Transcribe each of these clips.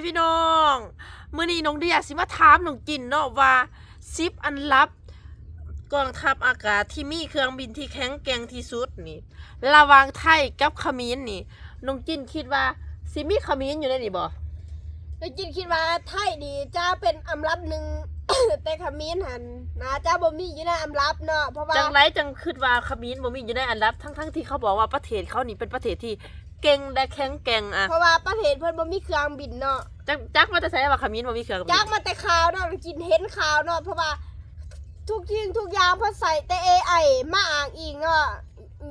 ม่พี่น้องมื้อนี้น้องเดียสิมาถามน้องกินเนาะว่าซิปอันลับกองทัพอากาศที่มีเครื่องบินที่แข็งแกร่งที่สุดนี่ ระหว่างไทยกับเขมรนี่น้องกินคิดว่าซิมีเขมรอยู่ในนี่บ่แล้วจินคิดว่าไทยดีจะเป็นอันลับหนึ่ง แต่ขมิ้นหันนะจ้าบ่มีอยู่ในอันรับเนาะเพราะว่าจังไรจังคิดว่าเขมรบ่มีอยู่ในอันดับทั้งๆที่เขาบอกว่าประเทศเขานี่เป็นประเทศที่เก่งและแข็งแกร่งอะเพราะว่าประเทศเพิ่นบ่มีเครื่องบินเนาะจักจักมาแต่ใส่ว่าเขมรบ่มีเครื่องบินจากมาแต่ข่าวเนาะจินเห็นข่าวเนาะเพราะว่าทุกทิ้งทุกอย่างเพิ่นใส่แต่ AI มาอ้างอิงเนาะ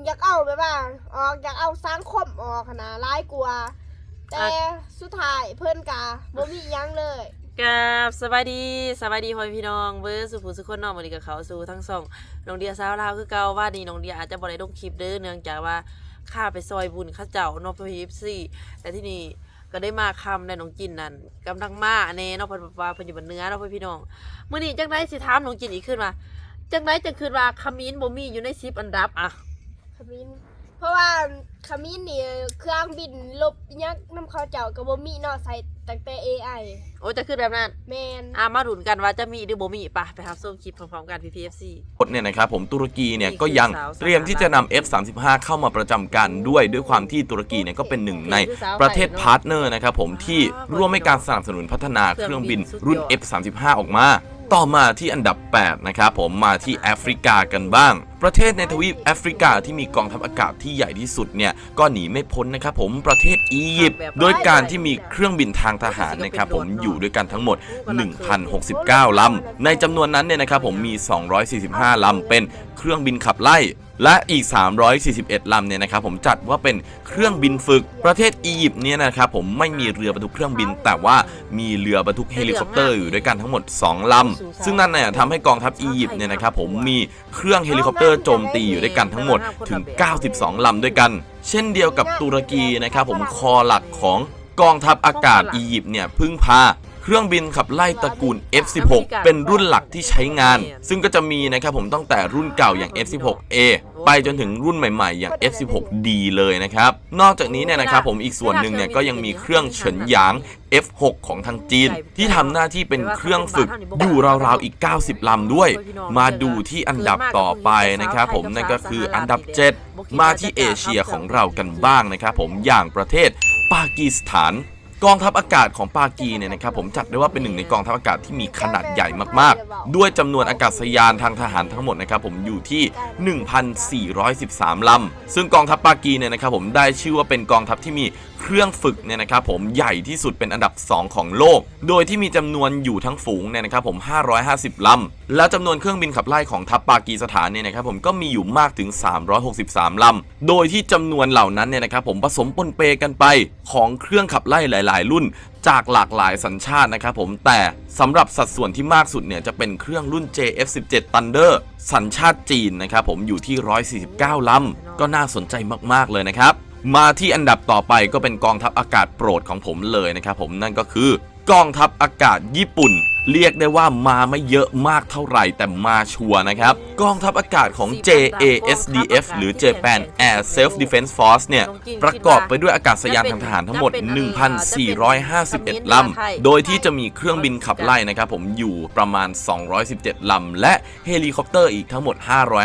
อยากเอาแบบว่าออกอยากเอาสังคมออกหั้นนะร้ายกว่าแต่สุดท้ายเพิ่นกะบ่มีหยังเลย กับสบายดีสบายดีพ่อพี่น้องเบอร์สุภูสุคนน้องมื้อนี้กับเขาสู่ทั้งสองน้องเดียสาวลาวคือเก่าว่านี่น้องเดียอาจจะบ่ได้ลงคลิปเด้อเนื่องจากว่าข้าไปซอยบุญข้าเจ้านาะพี่ซี่แต่ที่นี่ก็ได้มาคำในน้องจินนั่นกำลังมาแน่เนาะเพิ่นบอกว่าพิ่นอยู่บนเนื้อเนาะพ่อพี่น้องเมื้อนี้จังไดสิถามน้องจินอีกขึ้นว่าจังไดจังคือว่าขมิ้นบ่มีอยู่ใน10อันดับอะขมิ้นเพราะว่าขมิ้นนี่เครื่องบินลบยังนํเขาเจ้าก็บ่มีเนาะใส่ ตั้งแต่ AI โอ้จะคือแบบนั้น แม่นอะมาดุนกันว่าจะมีหรือบ่มีปะไปรับชมคลิปพร้อมๆกัน PPFC เนี่ยนะครับผมตุรกีเนี่ยนี่คือก็ยังสาวเตรียมที่จะนำ F35 เข้ามาประจำการด้วยด้วยความที่ตุรกีเนี่ยก็เป็นหนึ่งในคือสาวประเทศไทยเนอะพาร์ทเนอร์นะครับผมที่ร่วมให้การสนับสนุนพัฒนาเครื่องบินรุ่น F35 ออกมา ต่อมาที่อันดับ 8 นะครับผมมาที่แอฟริกากันบ้าง ประเทศในทวีปแอฟริกาที่มีกองทัพอากาศที่ใหญ่ที่สุดเนี่ยก็หนีไม่พ้นนะครับผมประเทศอียิปต์โดยการที่มีเครื่องบินทางทหารนะครับผมอยู่ด้วยกันทั้งหมด 1,069 ลำ ในจำนวนนั้นเนี่ยนะครับผมมี 245 ลำเป็นเครื่องบินขับไล่ และอีก 341 ลำเนี่ยนะครับผมจัดว่าเป็นเครื่องบินฝึกประเทศอียิปต์เนี่ยนะครับผมไม่มีเรือบรรทุกเครื่องบิน แต่ว่ามีเรือบรรทุกเฮลิคอปเตอร์อยู่ด้วยกันทั้งหมด 2 ลำ ซึ่งนั่นเนี่ยทำให้กองทัพอียิปต์เนี่ยนะครับผมมีเครื่องเฮลิคอปเตอร์โจมตีอยู่ด้วยกันทั้งหมดถึง 92 ลำด้วยกัน เช่นเดียวกับตุรกีนะครับผมคอหลักของกองทัพอากาศอียิปต์เนี่ยพึ่งพา เครื่องบินขับไล่ตระกูล F16 เป็นรุ่นหลักที่ใช้งาน ซึ่งก็จะมีนะครับผมตั้งแต่รุ่นเก่าอย่าง F16A ไปจนถึงรุ่นใหม่ๆ อย่าง F16D เลยนะครับ นอกจากนี้เนี่ยนะครับผมอีกส่วนหนึ่งเนี่ยก็ยังมีเครื่องเฉินหยาง F6 ของทางจีน ที่ทำหน้าที่เป็นเครื่องฝึกอยู่ราวๆอีก 90 ลำด้วย มาดูที่อันดับต่อไปนะครับผมนั่นก็คืออันดับ 7 มาที่เอเชียของเรากันบ้างนะครับผมอย่างประเทศปากีสถาน กองทัพอากาศของปากีเนี่ยนะครับผมจัดได้ว่าเป็นหนึ่งในกองทัพอากาศที่มีขนาดใหญ่มากๆ ด้วยจำนวนอากาศยานทางทหารทั้งหมดนะครับผมอยู่ที่ 1,413 ลำ ซึ่งกองทัพปากีเนี่ยนะครับผมได้ชื่อว่าเป็นกองทัพที่มี เครื่องฝึกเนี่ยนะครับผมใหญ่ที่สุดเป็นอันดับ 2 ของโลก โดยที่มีจำนวนอยู่ทั้งฝูงเนี่ยนะครับผม 550ลำแล้วจำนวนเครื่องบินขับไล่ของทัพปากีสถานเนี่ยนะครับผมก็มีอยู่มากถึง 363ลำโดยที่จำนวนเหล่านั้นเนี่ยนะครับผมผสมปนเปกันไปของเครื่องขับไล่หลาย ๆ รุ่นจากหลากหลายสัญชาตินะครับผมแต่สำหรับสัดส่วนที่มากสุดเนี่ยจะเป็นเครื่องรุ่น JF17 Thunder สัญชาติจีนนะครับผมอยู่ที่ 149ลำก็น่าสนใจมาก ๆ เลยนะครับ มาที่อันดับต่อไปก็เป็นกองทัพอากาศโปรดของผมเลยนะครับผมนั่นก็คือกองทัพอากาศญี่ปุ่น เรียกได้ว่ามาไม่เยอะมากเท่าไหร่แต่มาชัวร์นะครับ กองทัพอากาศของ JASDF หรือ Japan Air Self Defense Force เนี่ย ประกอบไปด้วยอากาศยานทางทหารทั้งหมด 1,451 ลำ โดยที่จะมีเครื่องบินขับไล่นะครับผมอยู่ประมาณ 217 ลำ และเฮลิคอปเตอร์อีกทั้งหมด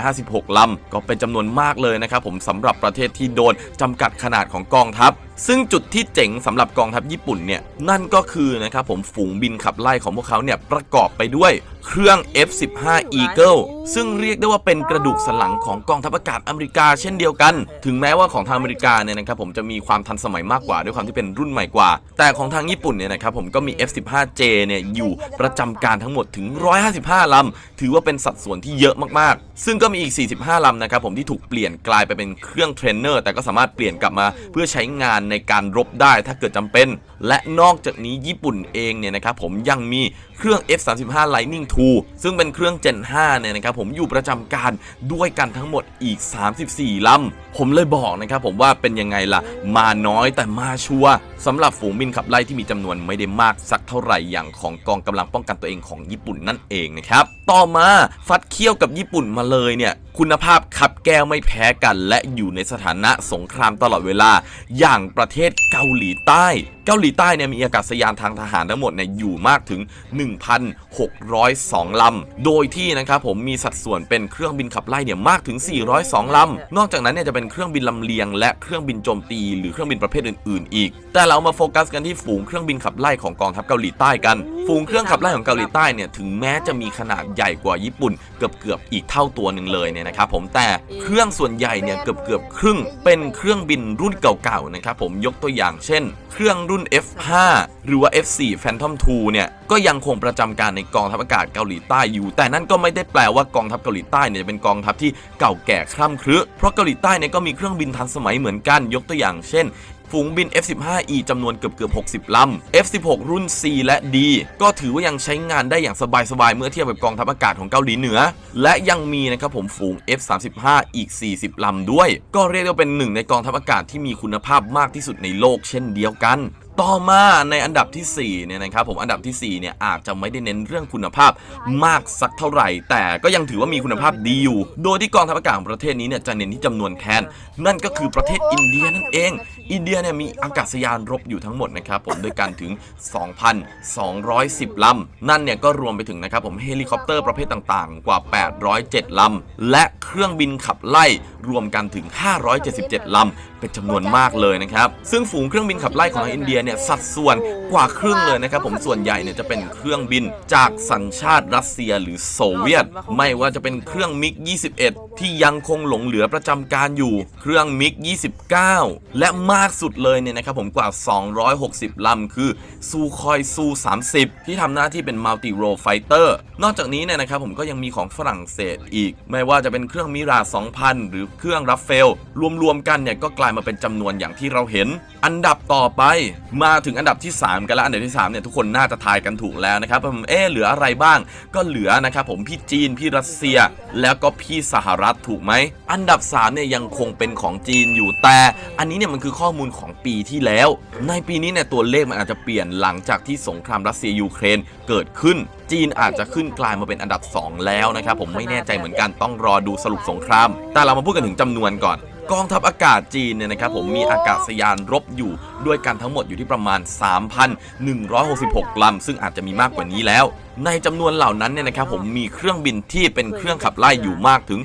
556 ลำ ก็เป็นจำนวนมากเลยนะครับผมสำหรับประเทศที่โดนจำกัดขนาดของกองทัพซึ่งจุดที่เจ๋งสำหรับกองทัพญี่ปุ่นเนี่ยนั่นก็คือนะครับผมฝูงบินขับไล่ของพวกเขาเนี่ยประกอบไปด้วย เครื่อง F15 Eagle ซึ่งเรียกได้ว่าเป็นกระดูกสันหลังของกองทัพอากาศอเมริกาเช่นเดียวกัน ถึงแม้ว่าของทางอเมริกาเนี่ยนะครับผมจะมีความทันสมัยมากกว่าด้วยความที่เป็นรุ่นใหม่กว่า แต่ของทางญี่ปุ่นเนี่ยนะครับผมก็มี F15J เนี่ยอยู่ประจำการทั้งหมดถึง 155 ลำ ถือว่าเป็นสัดส่วนที่เยอะมากๆ ซึ่งก็มีอีก 45 ลำนะครับผมที่ถูกเปลี่ยนกลายไปเป็นเครื่องเทรนเนอร์แต่ก็สามารถเปลี่ยนกลับมาเพื่อใช้งานในการรบได้ถ้าเกิดจำเป็น และนอกจากนี้ญี่ปุ่นเองเนี่ยนะครับผมยังมีเครื่อง F35 Lightning 2 ซึ่งเป็นเครื่อง Gen 5เนี่ยนะครับผมอยู่ประจำการด้วยกันทั้งหมดอีก 34ลำผมเลยบอกนะครับผมว่าเป็นยังไงล่ะ มาน้อยแต่มาชัวร์สำหรับฝูงบินขับไล่ที่มีจำนวนไม่ได้มากสักเท่าไหร่อย่างของกองกำลังป้องกันตัวเองของญี่ปุ่นนั่นเองนะครับต่อมาฟัดเคี่ยวกับญี่ปุ่นมาเลยเนี่ยคุณภาพขับแก้วไม่แพ้กันและอยู่ในสถานะสงครามตลอดเวลา อย่างประเทศเกาหลีใต้ เกาหลีใต้เนี่ยมีอากาศยานทางทหารทั้งหมดเนี่ยอยู่มากถึง2ลำ โดยที่นะครับผมมีสัดส่วนเป็นเครื่องบินขับไล่เนี่ยมากถึง 402 ลำ นอกจากนั้นเนี่ยจะเป็นเครื่องบินลำเลียง และเครื่องบินโจมตี หรือเครื่องบินประเภทอื่น ๆ อีก แต่เรามาโฟกัสกันที่ฝูงเครื่องบินขับไล่ของกองทัพเกาหลีใต้กัน ฝูงเครื่องขับไล่ของเกาหลีใต้เนี่ยถึงแม้จะมีขนาดใหญ่กว่าญี่ปุ่น เกือบเกือบๆอีกเท่าตัวหนึ่งเลยเนี่ยนะครับผมแต่เครื่องส่วนใหญ่เนี่ยเกือบเกือบๆครึ่งเป็นเครื่องบินรุ่นเก่าๆนะครับผมยกตัวอย่างเช่น เครื่องรุ่น F5 หรือว่า F4 Phantom 2เนี่ยก็ยังคงประจำการในกองทัพอากาศเกาหลีใต้อยู่ แต่นั่นก็ไม่ได้แปลว่ากองทัพเกาหลีใต้เนี่ยจะเป็นกองทัพที่เก่าแก่คร่ำครึเพราะเกาหลีใต้เนี่ยก็มีเครื่องบินทันสมัยเหมือนกันยกตัวอย่างเช่นฝูงบิน F15E จำนวนเกือบเกือบ60 ลำ F16 รุ่น C และ D ก็ถือว่ายังใช้งานได้อย่างสบายๆ เมื่อเทียบกับกองทัพอากาศของเกาหลีเหนือ และยังมีนะครับผมฝูง F35 อีก 40 ลำด้วย ก็เรียกได้ว่าเป็นหนึ่งในกองทัพอากาศที่มีคุณภาพมากที่สุดในโลกเช่นเดียวกัน ต่อมาในอันดับที่4เนี่ยนะครับผมอันดับที่4เนี่ยอาจจะไม่ได้เน้นเรื่องคุณภาพมากสักเท่าไหร่ แต่ก็ยังถือว่ามีคุณภาพดีอยู่ โดยที่กองทัพอากาศของประเทศนี้เนี่ยจะเน้นที่จำนวนแทน นั่นก็คือประเทศอินเดียนั่นเอง อินเดียเนี่ยมีอากาศยานรบอยู่ทั้งหมดนะครับผมด้วยกันถึง 2,210 ลำ นั่นเนี่ยก็รวมไปถึงนะครับผมเฮลิคอปเตอร์ประเภทต่างๆ กว่า 807 ลำ และเครื่องบินขับไล่รวมกันถึง 577 ลำ เป็นจำนวนมากเลยนะครับซึ่งฝูงเครื่องบินขับไล่ของอินเดียเนี่ยสัดส่วนกว่าครึ่งเลยนะครับผมส่วนใหญ่เนี่ยจะเป็นเครื่องบินจากสัญชาติรัสเซียหรือโซเวียต ไม่ว่าจะเป็นเครื่องมิก 21 ที่ยังคงหลงเหลือประจำการอยู่ เครื่องมิก 29 และมากสุดเลยเนี่ยนะครับผมกว่า 260 ลำคือซูคอยซู30 ที่ทำหน้าที่เป็นมัลติโรไฟเตอร์นอกจากนี้เนี่ยนะครับผมก็ยังมีของฝรั่งเศสอีก ไม่ว่าจะเป็นเครื่องมิรา2,000 หรือเครื่องรัฟเฟลรวมๆกันเนี่ยก็กลายมาเป็นจำนวนอย่างที่เราเห็น อันดับต่อไปมาถึงอันดับที่ 3 กันแล้วอันดับที่ 3 เนี่ย ทุกคนน่าจะทายกันถูกแล้วนะครับผมเอ๊เหลืออะไรบ้าง ก็เหลือนะครับผมพี่จีนพี่รัสเซีย แล้วก็พี่สหรัฐถูกไหม อันดับ 3 เนี่ย ยังคงเป็นของจีนอยู่แต่ อันนี้เนี่ยมันคือข้อมูลของปีที่แล้ว ในปีนี้เนี่ยตัวเลขมันอาจจะเปลี่ยนหลังจากที่สงครามรัสเซียยูเครนเกิดขึ้นจีนอาจจะขึ้นกลายมาเป็นอันดับ 2 แล้วนะครับผมไม่แน่ใจเหมือนกันต้องรอดูสรุปสงคราม แต่เรามาพูดกันถึงจำนวนก่อน กองทัพอากาศจีนเนี่ยนะครับผมมีอากาศยานรบอยู่ ด้วยกันทั้งหมดอยู่ที่ประมาณ 3,166ลำซึ่งอาจจะมีมากกว่านี้แล้ว ในจำนวนเหล่านั้นเนี่ยนะครับผมมีเครื่องบินที่เป็นเครื่องขับไล่อยู่มากถึง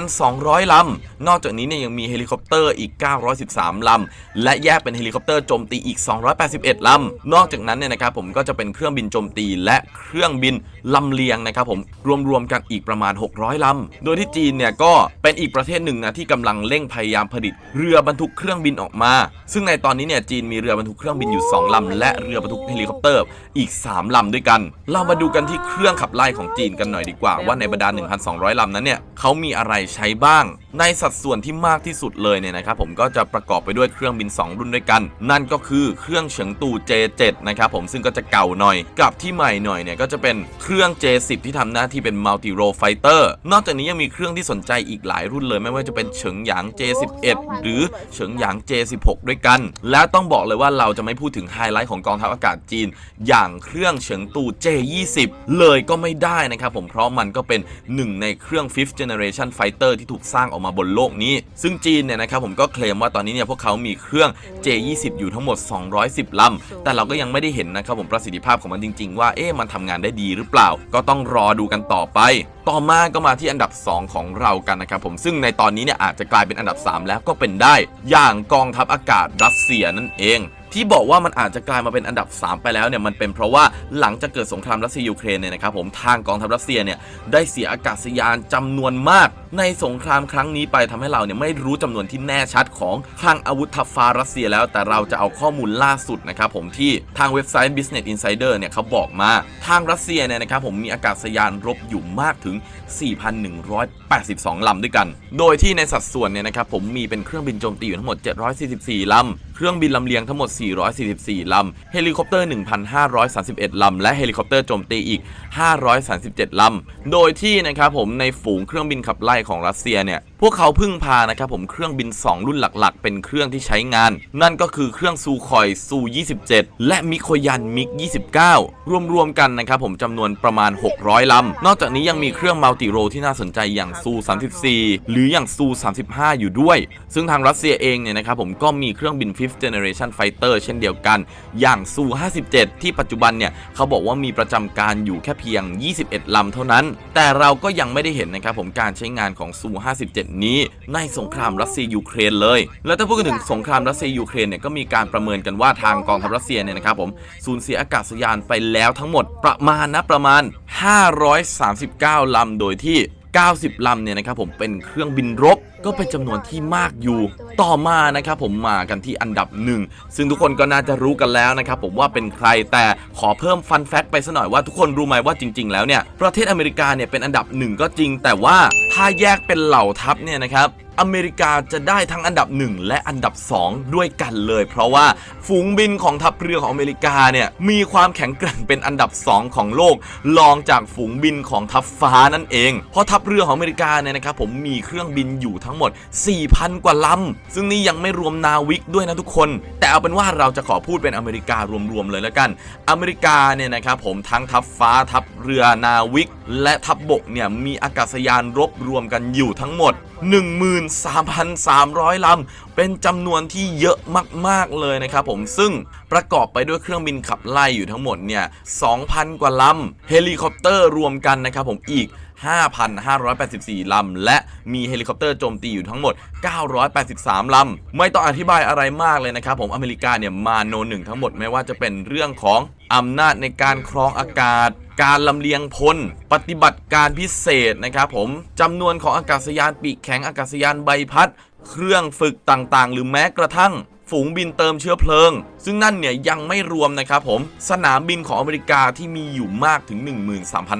1,200ลำนอกจากนี้เนี่ยยังมีเฮลิคอปเตอร์อีก 913ลำและแยกเป็นเฮลิคอปเตอร์โจมตีอีก 281ลำนอกจากนั้นเนี่ยนะครับผมก็จะเป็นเครื่องบินโจมตี และเครื่องบินลำเลียงนะครับผมรวมๆกันอีกประมาณ 600ลำโดยที่จีนเนี่ยก็เป็นอีกประเทศหนึ่งนะที่กำลังเร่งพยายามผลิต เรือบรรทุกเครื่องบินออกมา ซึ่งในตอนนี้เนี่ยจีนมีเรือบรรทุกเครื่องบินอยู่ 2 ลำ และเรือบรรทุกเฮลิคอปเตอร์อีก 3 ลำด้วยกัน เรามาดูกันที่เครื่องขับไล่ของจีนกันหน่อยดีกว่า ว่าในบรรดา 1,200 ลำนั้นเนี่ยเขามีอะไรใช้บ้าง ในสัดส่วนที่มากที่สุดเลยเนี่ยนะครับผมก็จะประกอบไปด้วยเครื่องบิน 2 รุ่นด้วยกัน นั่นก็คือเครื่องเฉิงตู J7 นะครับผมซึ่งก็จะเก่าหน่อย กับที่ใหม่หน่อยเนี่ยก็จะเป็นเครื่อง J10 ที่ทำหน้าที่เป็น Multi Role Fighter นอกจากนี้ยังมีเครื่องที่สนใจอีกหลายรุ่นเลย ไม่ว่าจะเป็นเฉิงหยาง J11 หรือเฉิงหยาง J16 ด้วยกัน และต้องบอกเลยว่าเราจะไม่พูดถึงไฮไลท์ของกองทัพอากาศจีน อย่างเครื่องเฉิงตู J20 เลยก็ไม่ได้นะครับผมเพราะมันก็เป็นหนึ่งในเครื่อง fifth generation fighter ที่ถูกสร้างออกมามาบนโลกนี้ ซึ่งจีนเนี่ยนะครับผมก็เคลมว่าตอนนี้เนี่ยพวกเขามีเครื่อง J20 อยู่ทั้งหมด 210 ลำ แต่เราก็ยังไม่ได้เห็นนะครับผมประสิทธิภาพของมันจริง ๆ ว่าเอ๊ะมันทำงานได้ดีหรือเปล่า ก็ต้องรอดูกันต่อไป ต่อมาก็มาที่อันดับ 2 ของเรากันนะครับผมซึ่งในตอนนี้เนี่ยอาจจะกลายเป็นอันดับ 3 แล้วก็เป็นได้ อย่างกองทัพอากาศรัสเซียนั่นเอง ที่บอกว่ามันอาจจะกลายมาเป็นอันดับ 3 ไปแล้วเนี่ยมันเป็นเพราะว่าหลังจากเกิดสงครามรัสเซียยูเครนเนี่ยนะครับผมทางกองทัพรัสเซียเนี่ยได้เสียอากาศยานจำนวนมาก ในสงครามครั้งนี้ไปทำให้เราเนี่ยไม่รู้จำนวนที่แน่ชัดของคลังอาวุธทัพฟ้ารัสเซียแล้ว แต่เราจะเอาข้อมูลล่าสุดนะครับผมที่ทางเว็บไซต์ Business Insider เนี่ยเขาบอกมาทางรัสเซียเนี่ยนะครับผมมีอากาศยานรบอยู่มากถึง 4,182 ลำด้วยกัน โดยที่ในสัดส่วนเนี่ยนะครับผมมีเป็นเครื่องบินโจมตีอยู่ทั้งหมด 744 ลำ เครื่องบินลำเลียงทั้งหมด444 ลำ เฮลิคอปเตอร์ 1,531 ลำ และเฮลิคอปเตอร์โจมตีอีก 537 ลำ โดยที่นะครับผมในฝูงเครื่องบินขับไล่ของรัสเซียเนี่ยพวกเขาพึ่งพานะครับผมเครื่องบิน 2 รุ่นหลักๆ เป็นเครื่องที่ใช้งาน นั่นก็คือเครื่องซูคอยซู27 และมิโคยันมิก 29 รวมๆกันนะครับผมจำนวนประมาณ 600 ลำ นอกจากนี้ยังมีเครื่องมัลติโรที่น่าสนใจอย่างซู34 หรืออย่างซู35 อยู่ด้วย ซึ่งทางรัสเซียเองเนี่ยนะครับผมก็มีเครื่องบิน 5th generation fighter เช่นเดียวกัน อย่างซู57 ที่ปัจจุบันเนี่ยเขาบอกว่ามีประจำการอยู่แค่เพียง 21 ลำเท่านั้น แต่เราก็ยังไม่ได้เห็นนะครับผมการใช้งานของซู57นี้ในสงครามรัสเซียยูเครนเลย แล้วถ้าพูดกันถึงสงครามรัสเซียยูเครนเนี่ยก็มีการประเมินกันว่าทางกองทัพรัสเซียเนี่ยนะครับผมสูญเสียอากาศยานไปแล้วทั้งหมดประมาณนะประมาณ 539 ลำโดยที่ 90 ลำเนี่ยนะครับผมเป็นเครื่องบินรบก็เป็นจำนวนที่มากอยู่ ต่อมานะครับผมมากันที่อันดับหนึ่งซึ่งทุกคนก็น่าจะรู้กันแล้วนะครับผมว่าเป็นใครแต่ขอเพิ่มฟันแฟกต์ไปสัหน่อยว่าทุกคนรู้ไหมว่าจริง ๆ แล้วเนี่ยประเทศอเมริกาเนี่ยเป็นอันดับหนึ่งก็จริง แต่ว่าถ้าแยกเป็นเหล่าทัพเนี่ยนะครับอเมริกาจะได้ทั้งอันดับ 1 และอันดับ 2 ด้วยกันเลย เพราะว่าฝูงบินของทัพเรือของอเมริกาเนี่ยมีความแข็งแกร่งเป็นอันดับ 2 ของโลกรองจากฝูงบินของทัพฟ้านั่นเอง เพราะทัพเรือของอเมริกาเนี่ยนะครับผมมีเครื่องบินอยู่ทั้งหมด 4,000 กว่าลำ ซึ่งนี่ยังไม่รวมนาวิกด้วยนะทุกคน แต่เอาเป็นว่าเราจะขอพูดเป็นอเมริการวมๆเลยแล้วกัน อเมริกาเนี่ยนะครับผมทั้งทัพฟ้าทัพเรือนาวิก และทัพบกเนี่ยมีอากาศยานรบรวมกันอยู่ทั้งหมด 13,300 ลำ เป็นจำนวนที่เยอะมากๆเลยนะครับผมซึ่งประกอบไปด้วยเครื่องบินขับไล่อยู่ทั้งหมดเนี่ย 2,000 กว่าลำ เฮลิคอปเตอร์รวมกันนะครับผมอีก 5,584 ลำ และมีเฮลิคอปเตอร์โจมตีอยู่ทั้งหมด 983 ลำ ไม่ต้องอธิบายอะไรมากเลยนะครับผมอเมริกาเนี่ยมาโนหนึ่งทั้งหมดไม่ว่าจะเป็นเรื่องของอำนาจในการครองอากาศ การลำเลียงพล ปฏิบัติการพิเศษนะครับผมจำนวนของอากาศยานปีกแข็งอากาศยานใบพัด เครื่องฝึกต่างๆ หรือแม้กระทั่งฝูงบินเติมเชื้อเพลิง ซึ่งนั่นเนี่ยยังไม่รวมนะครับผมสนามบินของอเมริกาที่มีอยู่มากถึง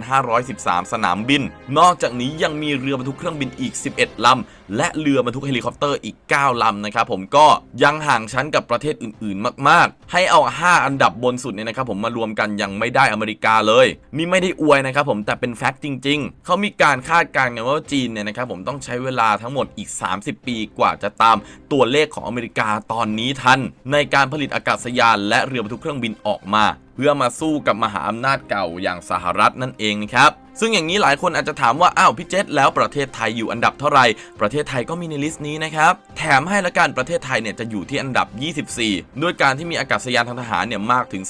13,513 สนามบิน นอกจากนี้ยังมีเรือบรรทุกเครื่องบินอีก 11 ลำ และเรือบรรทุกเฮลิคอปเตอร์อีก 9 ลำนะครับผมก็ยังห่างชั้นกับประเทศอื่นๆ มาก ๆ ให้เอา 5 อันดับบนสุดเนี่ยนะครับผมมารวมกันยังไม่ได้อเมริกาเลย นี่ไม่ได้อวยนะครับผมแต่เป็นแฟกต์จริง ๆ เขามีการคาดการณ์กันว่าจีนเนี่ยนะครับผมต้องใช้เวลาทั้งหมดอีก 30 ปีกว่าจะตามตัวเลขของอเมริกาตอนนี้ทันในการผลิตอากาศาศยานและเรือบรรทุกเครื่องบินออกมา เพื่อมาสู้กับมหาอำนาจเก่าอย่างสหรัฐนั่นเองนะครับซึ่งอย่างนี้หลายคนอาจจะถามว่า อ้าวพี่เจษแล้วประเทศไทยอยู่อันดับเท่าไหร่ ประเทศไทยก็มีในลิสต์นี้นะครับ แถมให้ละกันประเทศไทยเนี่ยจะอยู่ที่อันดับ 24 ด้วยการที่มีอากาศยานทางทหารเนี่ยมากถึง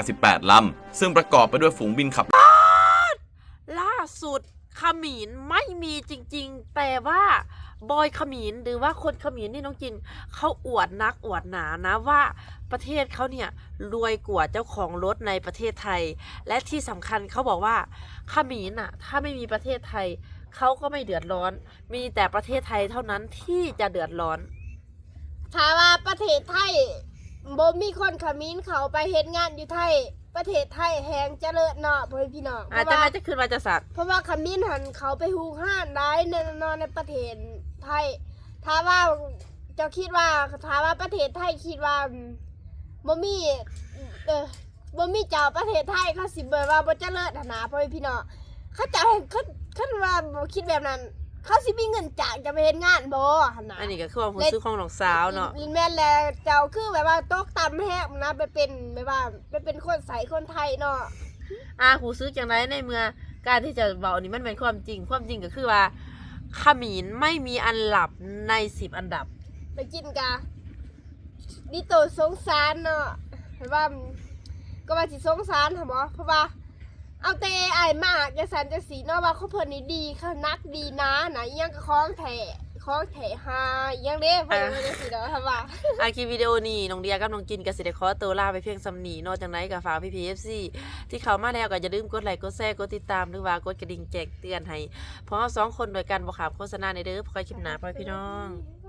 488 ลำ ซึ่งประกอบไปด้วยฝูงบินขับ ล่าสุดขมินไม่มีจริง ๆ แต่ว่า บอยขมินหรือว่าคนขมินนี่น้องจินเขาอวดนักอวดหนานะว่าประเทศเขาเนี่ยรวยกว่าเจ้าของรถในประเทศไทย และที่สำคัญเขาบอกว่าขมินอะถ้าไม่มีประเทศไทยเขาก็ไม่เดือดร้อน มีแต่ประเทศไทยเท่านั้นที่จะเดือดร้อน ถ้าว่าประเทศไทยบ่มีคนขมิ้นเขาไปเฮ็ดงานอยู่ไทย ประเทศไทยแหงเจริญเนาะพ่อพี่น้องเพอาจราะจะว่าน่าจะขึ้นมาจะสัตว์เพราะว่าขมิ้นหันเขาไปฮูห้านได้แน่นอนในประเทศ ไทยถ้าว่าเจะคิดว่าถ้าว่าประเทศไทยคิดว่าบ่มีเออบ่มีเจ้าประเทศไทยเขาสิเบิดว่าบ่เจริญหนาพ่อพี่น้องเขาจะให้เขาคันว่าบ่คิดแบบนั้น เขาสิมีเงินจ้างจะไปเฮ็ดงานบ่หั่นน่ะอันนี้ก็คือความรู้สึกของน้องสาวเนาะแม่นแล้วเจ้าคือแบบว่าตกต่ำแฮกนะไปเป็นแบบว่าไปเป็นคนใสคนไทยเนาะอ่าหูซื้อจังไรในเมื่อการที่จะเบานี่มันเป็นความจริง ความจริงก็คือว่า ขมินไม่มีอันดับในสิบอันดับ ไปกินกะดิโตสงสารเนาะเห็นว่าก็ว่าสิสงสารเหรอเพราะว่าเอาเตะไอ้ายมากจะสันจะสีเนาะว่าเขาเพิ่นนี่ดีเขานักดีนะนะอิหยังก็คล้องแถ ข้องแถหายังเด้พิ่นว่าจังซี่เนาะค่ะว่าอาคลิปวิดีโอนี้น้องเดียกับน้องกินกับสิเดคอตัวลาไปเพียงสำนีนอกจากนั้นกับฝากพี่พีเอฟซีที่เขามาแล้วก็อย่าลืมกดไลค์กดแชร์กดติดตามหรือว่ากดกระดิ่งแจ้งเตือนให้เพราะสองคนโดยการบอกขามโฆษณาในเด้อพอคอยคลิปหน้าไปพี่น้อง